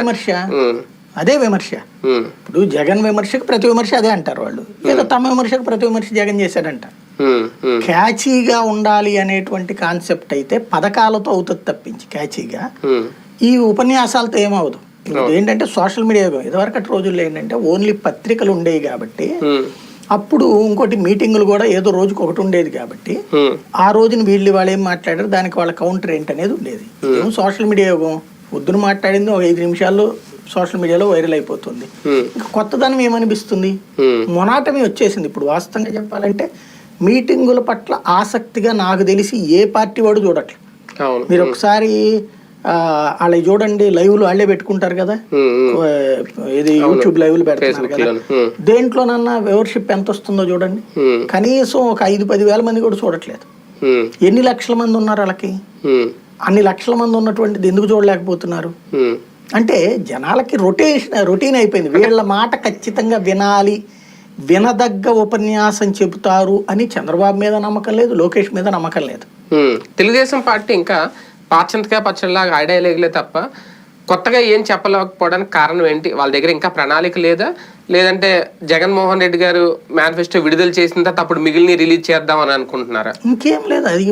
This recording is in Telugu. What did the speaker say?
విమర్శ. అదే విమర్శ. ఇప్పుడు జగన్ విమర్శకు ప్రతి విమర్శ అదే అంటారు వాళ్ళు. ఏదో తమ విమర్శకు ప్రతి విమర్శ జగన్ చేశాడంట క్యాచీగా ఉండాలి అనేటువంటి కాన్సెప్ట్ అయితే పథకాలతో అవుతుంది తప్పించి క్యాచీగా. ఈ ఉపన్యాసాలతో ఏమవుదు ఏంటంటే సోషల్ మీడియా యుగం. ఇదివరకటి రోజుల్లో ఏంటంటే ఓన్లీ పత్రికలు ఉండేవి కాబట్టి అప్పుడు ఇంకోటి మీటింగులు కూడా ఏదో రోజుకి ఒకటి ఉండేది కాబట్టి ఆ రోజున వీళ్ళు వాళ్ళు ఏం మాట్లాడారు? దానికి వాళ్ళ కౌంటర్ ఏంటనేది ఉండేది. సోషల్ మీడియా యుగం? పొద్దున మాట్లాడింది ఒక ఐదు నిమిషాల్లో సోషల్ మీడియాలో వైరల్ అయిపోతుంది. ఇంకా కొత్తదనం ఏమనిపిస్తుంది? మొనాటమి వచ్చేసింది. ఇప్పుడు వాస్తవంగా చెప్పాలంటే మీటింగుల పట్ల ఆసక్తిగా నాకు తెలిసి ఏ పార్టీ వాడు చూడట్లేదు మీరు ఒకసారి ఆ, వాళ్ళవి చూడండి లైవ్లు వాళ్ళే పెట్టుకుంటారు కదా? ఇది యూట్యూబ్ లైవ్లు పెడుతున్నారు కదా? దేంట్లోనన్నా వ్యూవర్షిప్ ఎంత వస్తుందో చూడండి కనీసం ఒక ఐదు పది వేల మంది కూడా చూడట్లేదు. ఎన్ని లక్షల మంది ఉన్నారు వాళ్ళకి? అన్ని లక్షల మంది ఉన్నటువంటిది ఎందుకు చూడలేకపోతున్నారు? అంటే జనాలకి రొటేషన్ రొటీన్ అయిపోయింది. వీళ్ళ మాట ఖచ్చితంగా వినాలి. వినదగ్గ ఉపన్యాసం చెబుతారు అని చంద్రబాబు మీద నమ్మకం లేదు లోకేష్ మీద నమ్మకం లేదు. తెలుగుదేశం పార్టీ ఇంకా పాచంతకాయ పచ్చడిలాగా ఐడియాలజీలే తప్ప కొత్తగా ఏం చెప్పలేకపోవడానికి కారణం ఏంటి? వాళ్ళ దగ్గర ఇంకా ప్రణాళిక లేదా? లేదంటే జగన్మోహన్ రెడ్డి గారు మేనిఫెస్టో విడుదల చేసిన తర్వాత అప్పుడు మిగిలిన రిలీజ్ చేద్దాం అని అనుకుంటున్నారా? ఇంకేం లేదు అది.